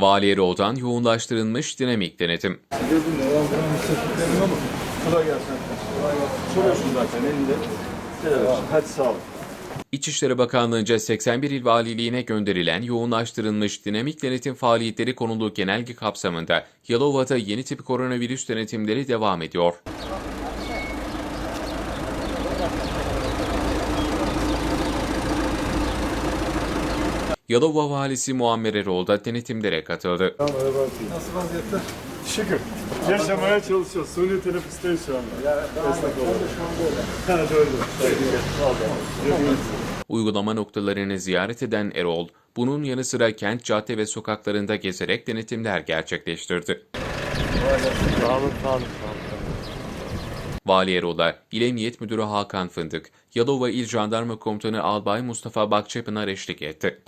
Vali Erol'dan yoğunlaştırılmış dinamik denetim. İçişleri Bakanlığı'nca 81 il valiliğine gönderilen yoğunlaştırılmış dinamik denetim faaliyetleri konulu genelge kapsamında Yalova'da yeni tip koronavirüs denetimleri devam ediyor. Yalova Valisi Muammer Erol da denetimlere katıldı. Nasıl vaziyette? Şükür. Yaşamaya çalışıyoruz. Suni teneffüsteyiz şu anda. Destek olalım. Ha doğru. Uygulama noktalarını ziyaret eden Erol, bunun yanı sıra kent, cadde ve sokaklarında gezerek denetimler gerçekleştirdi. Sağ olun, sağ olun, sağ olun. Vali Erol'a İl Emniyet Müdürü Hakan Fındık, Yalova İl Jandarma Komutanı Albay Mustafa Bakçapınar eşlik etti.